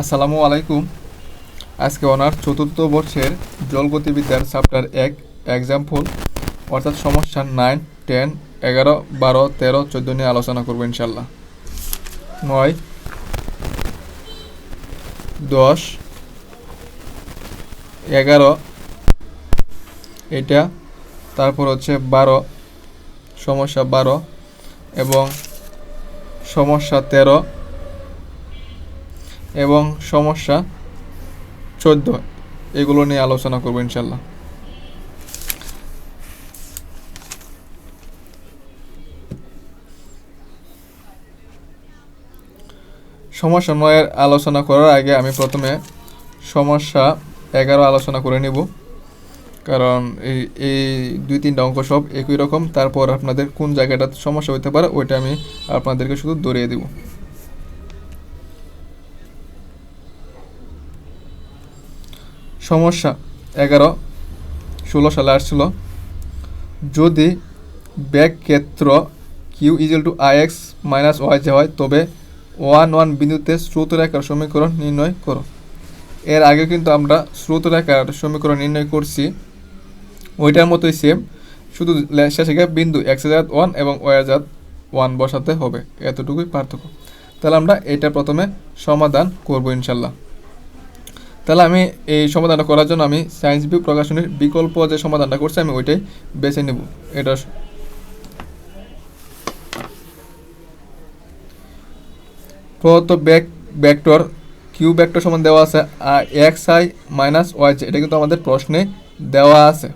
আসসালামু আলাইকুম। আজকে ওনার চতুর্থ বর্ষের জলগতিবিদ্যার চ্যাপ্টার এক এক্সাম্পল অর্থাৎ সমস্যা নাইন টেন এগারো, বারো, তেরো, চোদ্দ নিয়ে আলোচনা করব ইনশাল্লাহ নয়, দশ, এগারো, এটা, তারপর হচ্ছে বারো, সমস্যা বারো, এবং সমস্যা তেরো এবং সমস্যা চোদ্দ, এগুলো নিয়ে আলোচনা করব ইনশাল্লাহ। সমস্যা নয়ের আলোচনা করার আগে আমি প্রথমে সমস্যা এগারো আলোচনা করে নিব। কারণ এই এই দুই তিনটা অঙ্ক সব একই রকম। তারপর আপনাদের কোন জায়গাটা সমস্যা হতে পারে ওইটা আমি আপনাদেরকে শুধু ধরিয়ে দেবো। সমস্যা এগারো, ষোলো সালে আসছিল। যদি ব্যাক ক্ষেত্র Q equal to I X minus Y যে হয়, তবে ওয়ান ওয়ান বিন্দুতে স্রোত রেখার সমীকরণ নির্ণয় করো। এর আগে কিন্তু আমরা স্রোত রেখার সমীকরণ নির্ণয় করছি। ওইটার মতোই সেম শুধু শেষে গিয়ে বিন্দু এক্স জাত ওয়ান এবং ওয়াই জাত ওয়ান বসাতে হবে। এতটুকুই পার্থক্য। তাহলে আমরা এটা প্রথমে সমাধান করব ইনশাল্লাহ। তাহলে আমি এই সমাধানটা করার জন্য আমি সায়েন্স ভিউ প্রকাশনীর বিকল্প যে সমাধানটা করছি, আমি ওইটাই বেছে নেব। এটা প্রদত্ত ব্যাক ব্যাক্টর কিউ ব্যাক্টর সমান দেওয়া আছে, আর এক্স আই মাইনাস ওয়াই এটা কিন্তু আমাদের প্রশ্নে দেওয়া আছে।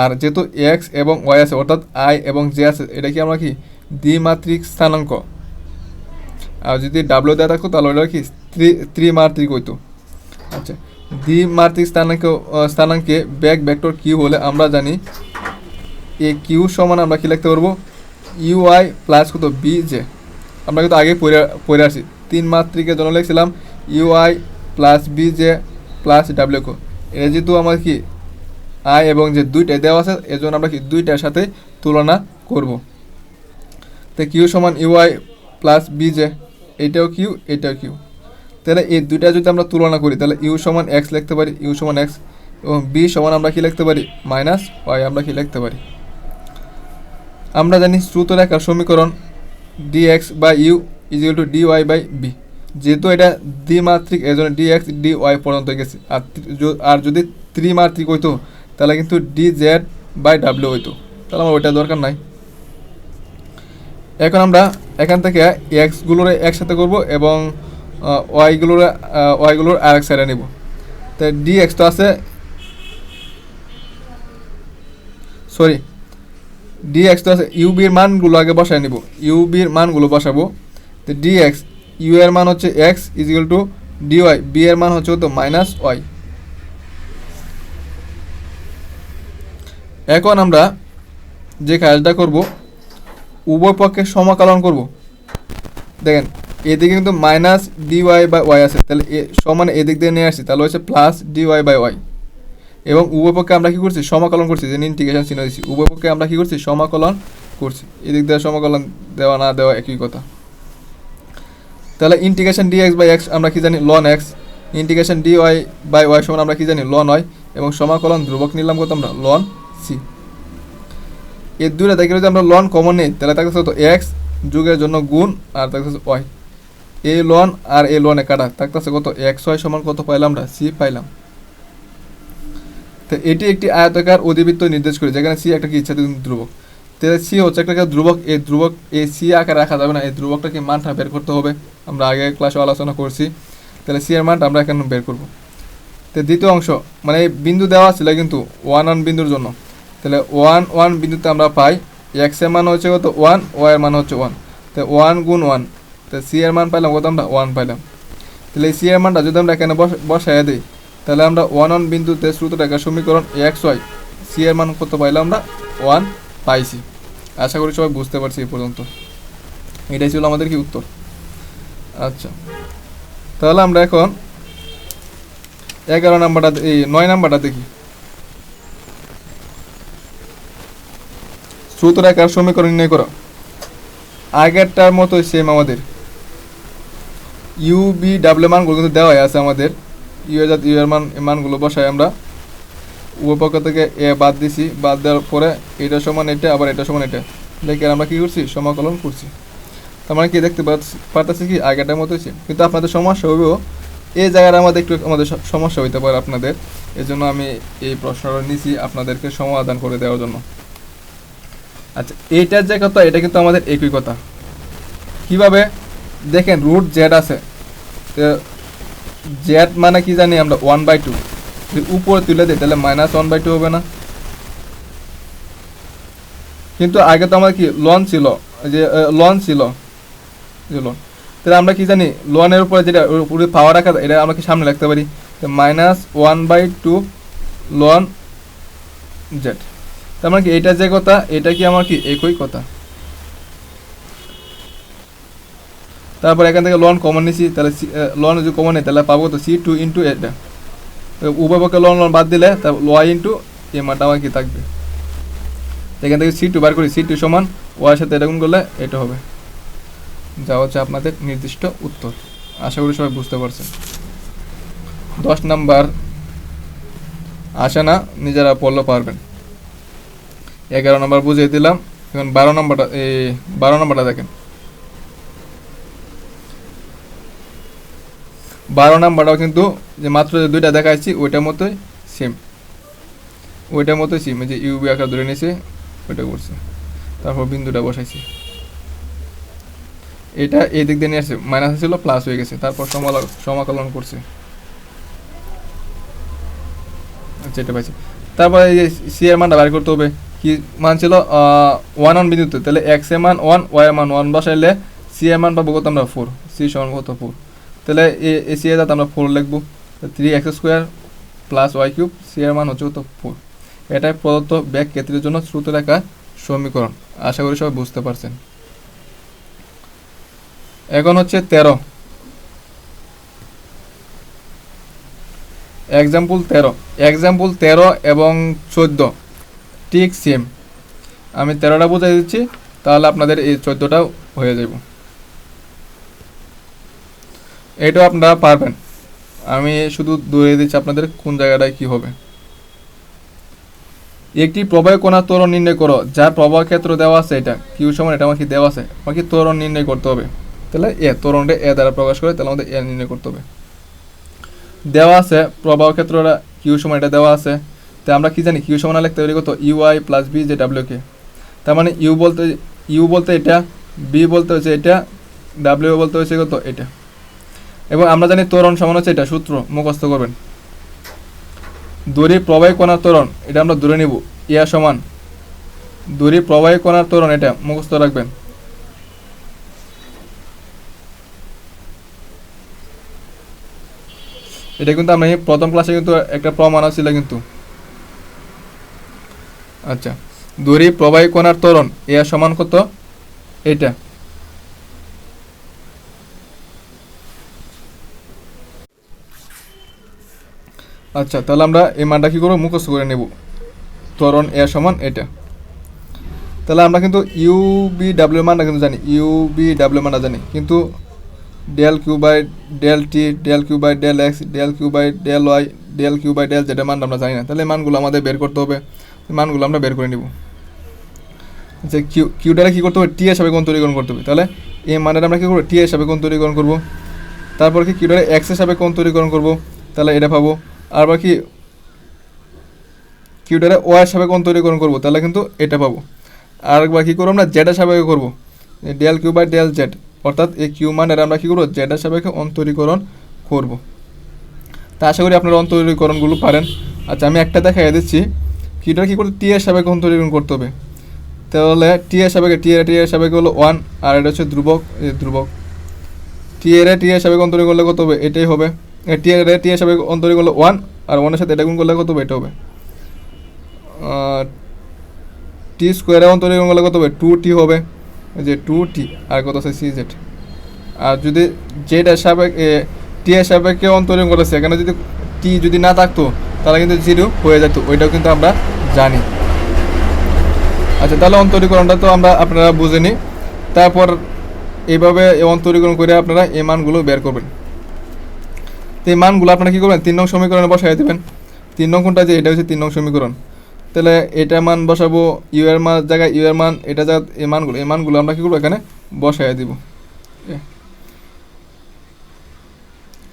আর যেহেতু এক্স এবং ওয়াই আছে, অর্থাৎ আই এবং জে আছে, এটা কি আমরা কি দ্বিমাত্রিক স্থানাঙ্ক? আর যদি ডাব্লিউ দেওয়া থাকতো, তাহলে ওটা কি ত্রি ত্রিমাত্রিক হইতো। আচ্ছা। দ্বিমাত্রিক স্থানাঙ্ক স্থানাঙ্কে ব্যাক ভেক্টর কিউ হলে আমরা জানি এ কিউ সমান আমরা কি লিখতে পারব? ইউআই প্লাস কত? B J. আমরা কিন্তু আগে পড়ে আসি। তিন মাত্রিকের জন্য লিখছিলাম U I plus B J plus W কো। এটা যেহেতু আমার কি আই এবং যে দুইটা দেওয়া আছে এর জন্য আমরা কি দুইটার সাথে তুলনা করব। তো কিউ সমান U I plus B J. এটাও কিউ এটাও কিউ। তাহলে এই দুইটা যদি আমরা তুলনা করি, তাহলে ইউ সমান এক্স লিখতে পারি ইউ সমান এক্স এবং বি সমান আমরা কি লিখতে পারি? মাইনাস ওয়াই আমরা কি লিখতে পারি? আমরা জানি শ্রুতরেখার সমীকরণ D X by U is to D Y by B যেহেতু এটা দ্বিমাত্রিক এই জন্য ডি এক্স ডি ওয়াই পর্যন্ত গেছে। আর আর যদি ত্রিমাত্রিক হইতো, তাহলে কিন্তু ডি জেড বাই ডাব্লিউ হইতো। তাহলে আমার ওইটা দরকার নাই। এখন আমরা এখান থেকে এক্সগুলোর একসাথে করব এবং ওয়াইগুলোর ওয়াইগুলোর আর এক সাইডে নিব। তো ডি এক্স তো আছে। সরি ডি এক্স তো আছে ইউবির মানগুলো আগে বসায় নিব। ইউবির মানগুলো বসাবো। তো ডি এক্স ইউ এর মান হচ্ছে X equal to D Y B এর মান হচ্ছে তো মাইনাস ওয়াই এখন আমরা যে কাজটা করব, উভয় পক্ষে সমাকলন করব। দেখেন এদিকে কিন্তু minus D Y by Y আছে। তাহলে এ সমান এদিক দিয়ে নিয়ে আসছি, তাহলে হচ্ছে plus D Y by Y এবং উভয় পক্ষে আমরা কী করছি? সমাকলন করছি, যে ইন্টিগ্রেশন চিহ্ন দিচ্ছি উভয় পক্ষে আমরা কী করছি? সমাকলন করছি। এদিক দিয়ে সমাকলন দেওয়া না দেওয়া একই কথা। তাহলে integration D X by X আমরা কি জানি? Ln X integration D Y by Y সমান আমরা কি জানি? লন ওয়াই এবং সমাকলন ধ্রুবক নিলাম কত আমরা? লন সি এর দুইটা দেখে যদি আমরা লন কমন নেই, তাহলে থাকতেছে কত? এক্স যুগের জন্য গুণ আর থাকতেছে ওয়াই এই লন আর এই লনে কাটা। থাকতেছে কত? এক্স সমান কত পাইলাম আমরা? সি পাইলাম। তো এটি একটি আয়তাকার অধিবৃত্ত নির্দেশ করে, যেখানে সি একটা কি? ইচ্ছাধীন ধ্রুবক। তাহলে সি হচ্ছে একটা ধ্রুবক। এই ধ্রুবক, এই সি আকারে রাখা যাবে না। এই ধ্রুবকটাকে মানটা বের করতে হবে। আমরা আগে ক্লাসে আলোচনা করছি। তাহলে সি এর মানটা আমরা এখানে বের করব। তো দ্বিতীয় অংশ মানে এই বিন্দু দেওয়া ছিল কিন্তু ওয়ান ওয়ান বিন্দুর জন্য। তাহলে ওয়ান ওয়ান বিন্দুতে আমরা পাই, এক্সের মান হচ্ছে কত? ওয়ান, ওয়াই এর মান হচ্ছে ওয়ান। তো ওয়ান গুণ ওয়ান তো সি এর মান পাইলাম কত আমরা? ওয়ান পাইলাম। তাহলে এই সি এর মানটা যদি আমরা এখানে বস বসাই দিই, তাহলে আমরা ওয়ান ওয়ান বিন্দুতে শ্রুত রেখার সমীকরণ এক্স ওয়াই সি এর মান কত পাইলাম আমরা? ওয়ান পাইছি। আশা করি সবাই বুঝতে পারছি এই পর্যন্ত। এটাই ছিল আমাদের কি উত্তর? আচ্ছা। তাহলে আমরা এখন এগারো নাম্বারটা এই নয় নাম্বারটা দেখি। শ্রুত রেখার সমীকরণ নির্ণয় করো। আগেরটার মতোই সেম আমাদের। ইউ বি ডাব্লিউ মানগুলো কিন্তু দেওয়াই আছে আমাদের। ইউ জাত ইউ এর মান মানগুলো বসাই আমরা। উভয় পক্ষ থেকে এ বাদ দিছি, বাদ দেওয়ার পরে এটা সমান এটা, আবার এটা সমান এটা। দেখে আমরা কি করছি? সমাকলন করছি। তার মানে কি দেখতে পারতেছি কি? আগেটার মতো হয়েছে কিন্তু আপনাদের সমস্যা হবেও এই জায়গায় আমাদের একটু আমাদের সমস্যা হইতে পারে আপনাদের। এই জন্য আমি এই প্রশ্নটা নিছি আপনাদেরকে সমাধান করে দেওয়ার জন্য। আচ্ছা এইটার যে কথা, এটা কিন্তু আমাদের একই কথা। কীভাবে? দেখেন রুট জেড আছে। জেড মানে কি জানি আমরা ওয়ান বাই টু উপরে তুলে দিই, তাহলে মাইনাস ওয়ান বাই টু হবে না। কিন্তু আগে তো আমার কি লন ছিল। যে লন ছিল। লন তাহলে আমরা কি জানি লনের উপরে যেটা উপরে পাওয়ার রাখা এটা আমরা কি সামনে রাখতে পারি? Minus one by two ln Z তার মানে কি এটা যে কথা, এটা কি আমার কি একই কথা? তারপর এখান থেকে লন কমন নিছি, তাহলে লন যদি কমন নেই, তাহলে পাবো তো সি টু ইন্টু এটা উভয় পক্ষে লন লন বাদ দিলে তা ওয়াই ইন্টু এ মানটা আমার কি থাকবে। এখান থেকে সি টু বার করি সি টু সমান ওয়ার সাথে গুণ করলে এটা হবে। যা হচ্ছে আপনাদের নির্দিষ্ট উত্তর। আশা করি সবাই বুঝতে পারছেন। দশ নাম্বার। আসে না, নিজেরা পড়লে পারবেন। এগারো নম্বর বুঝিয়ে দিলাম। এখন বারো নম্বরটা এই বারো নম্বরটা দেখেন। বারো নাম্বারটাও কিন্তু যে মাত্র যে দুইটা দেখাচ্ছি ওইটার মতোই সেম ওইটার মতোই সেম যে ইউবি আকার ধরে নিয়েছে ওইটা করছে। তারপর বিন্দুটা বসাইছি। এটা এই দিক দিয়ে নিয়ে আসছে মাইনাস ছিল প্লাস হয়ে গেছে। তারপর সমাকলন করছে। আচ্ছা এটা পাইছি। তারপর এই যে সি এর মানটা বের করতে হবে। কি মান ছিল? ওয়ান ওয়ান বিন্দুতে। তাহলে এক্সের মান ওয়ান ওয়াই এর মান ওয়ান বসাইলে সি এর মান পাবো কত আমরা? ফোর সি সমান কত? ফোর তাহলে এ সি যাতে আমরা ফোর লিখব। Three X square plus Y cube C এর মান হচ্ছে কত? ফোর এটাই প্রদত্ত ব্যাগ ক্ষেত্রের জন্য শ্রুত রেখা সমীকরণ। আশা করি সবাই বুঝতে পারছেন। এখন হচ্ছে তেরো। এক্সাম্পল তেরো। এক্সাম্পল তেরো এবং চোদ্দ। ঠিক সেম আমি তেরোটা বুঝাই দিচ্ছি, তাহলে আপনাদের এই চোদ্দোটাও হয়ে যাব এটাও আপনারা পারবেন। আমি শুধু দৌড়ে দিচ্ছি আপনাদের কোন জায়গাটায় কি হবে। একটি প্রবাহ কোণা ত্বরণ নির্ণয় করো, যার প্রবাহ ক্ষেত্র দেওয়া আছে এটা কিউ সমান এটা আমাকে দেওয়া আছে, আমাকে ত্বরণ নির্ণয় করতে হবে। তাহলে এ ত্বরণটা এ দ্বারা প্রকাশ করে তাহলে আমাদের এ নির্ণয় করতে হবে। দেওয়া আছে, প্রবাহ ক্ষেত্রটা কিউ সমান এটা দেওয়া আছে। তো আমরা কি জানি কিউ সমান লিখতে পারি কত? ইউআই প্লাস বি যে ডাব্লিউ কে তার মানে ইউ বলতে ইউ বলতে এটা বি বলতে হচ্ছে এটা ডাব্লিউ বলতে হচ্ছে কত? এটা। এবং আমরা জানি ত্বরণ সমান হচ্ছে এটা, সূত্র, মুখস্থ করবেন। দড়ি প্রবাহী কোণার ত্বরণ, এটা আমরা দূরে নিব, ইয়া সমান। দড়ি প্রবাহী কোণার ত্বরণ, এটা মুখস্থ রাখবেন। এটা কিন্তু আমি প্রথম ক্লাসে কিন্তু একটা প্রমাণ ছিল কিন্তু। আচ্ছা দড়ি প্রবাহী কোণার ত্বরণ এর সমান কত? এটা। আচ্ছা তাহলে আমরা এই মানটা কি করব? মুখস্থ করে নেব। ত্বরণ এর সমান এটা। তাহলে আমরা কিন্তু ইউ বি ডাব্লিউ মানটা কিন্তু জানি। ইউ বি ডাব্লিউ মানটা জানি। কিন্তু del Q by del T del Q by del X del Q by del Y del Q by del যেটা মানটা আমরা জানি না। তাহলে মানগুলো আমাদের বের করতে হবে। মানগুলো আমরা বের করে নিব। যে কিউ কিউটারে কী করতে হবে? টি হিসাবে কোন তৈরিকরণ করতে হবে। তাহলে এই মানটা আমরা কী করব? টি হিসাবে কোন তৈরিকরণ করব। তারপর কি কিউটারে এক্স হিসাবে কোন তৈরিকরণ করব? তাহলে এটা পাবো আর বাকি কিউটারে ওয়াই হিসাবে কোন তৈরিকরণ করব, তাহলে কিন্তু এটা পাবো। আর একবার কী করব আমরা জেডের সাপেক্ষে করব। Del Q by del Z, অর্থাৎ এই কিউ মানের আমরা কী করব? জেডের সাপেক্ষে অন্তরীকরণ করব। তা আশা করি আপনারা অন্তরীকরণগুলো পারেন। আচ্ছা আমি একটা দেখাই দিচ্ছি। কিউটার কী করতে? টি এর সাপেক্ষে অন্তরীকরণ করতে হবে। তাহলে টি এর সাপেক্ষে, টি এর টি এর সাপেক্ষে হলো ওয়ান, আর এটা হচ্ছে ধ্রুবক ধ্রুবক। টি এর টি এর সাপেক্ষে অন্তরীকরণ করলে কত হবে? এটাই হবে। টি টি সাপেক্ষে অন্তরীকরণ করলে ওয়ান আর ওয়ানের সাথে এটা গুণ করলে কত হবে? হবে। টি স্কোয়ারে অন্তরীকরণ করলে কত হবে? টু টি হবে। যে টু টি আর কত আছে? সি জেড আর যদি জেড সাপেক্ষে টি এর সাপেক্ষে অন্তরীকরণ করেছে, এখানে যদি টি যদি না থাকতো, তাহলে কিন্তু জিরো হয়ে যেত। ওইটাও কিন্তু আমরা জানি। আচ্ছা তাহলে অন্তরীকরণটা তো আমরা আপনারা বুঝে নিই। তারপর এইভাবে অন্তরীকরণ করে আপনারা এই মানগুলো বের করবেন। তো এই মানগুলো আপনারা কী করবেন? তিন নং সমীকরণে বসাই দেবেন। তিন নং কোনটা যে, এটা হচ্ছে তিন নং সমীকরণ। তাহলে এটা মান বসাবো, ইউ এর মান, জায়গায় ইউ এর মান, এটা জায়গা এই মানগুলো এই মানগুলো আমরা কী করব এখানে? বসাই দিব।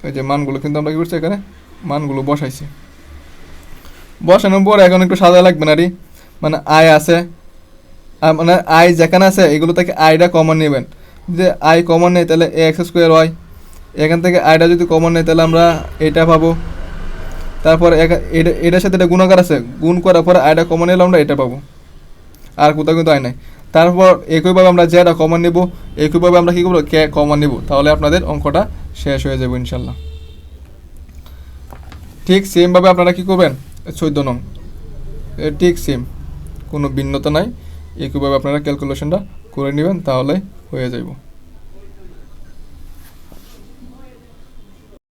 এই যে মানগুলো কিন্তু আমরা কী করছি এখানে? মানগুলো বসাইছি। বসানোর পর এখন একটু সাজা লাগবে না রে? মানে আয় আছে মানে আয় যেখানে আছে, এগুলো থেকে আয়টা কমন নেবেন। যদি আয় কমন নেই, তাহলে এ এক্স স্কোয়ার হয় এখান থেকে আইটা যদি কমন নেই তাহলে আমরা এটা পাবো। তারপর এটা, এটার সাথে এটা গুণাকার আছে। গুণ করার পরে আইটা কমন এলে আমরা এটা পাবো। আর কোথাও কিন্তু আয় নাই। তারপর একইভাবে আমরা যেটা কমন নেব, একইভাবে আমরা কী করব? কে কমন নেব? তাহলে আপনাদের অঙ্কটা শেষ হয়ে যাবে ইনশাল্লাহ। ঠিক সেমভাবে আপনারা কী করবেন? চোদ্দ নং। ঠিক সেম কোনো ভিন্নতা নাই। একইভাবে আপনারা ক্যালকুলেশনটা করে নেবেন, তাহলে হয়ে যাইব।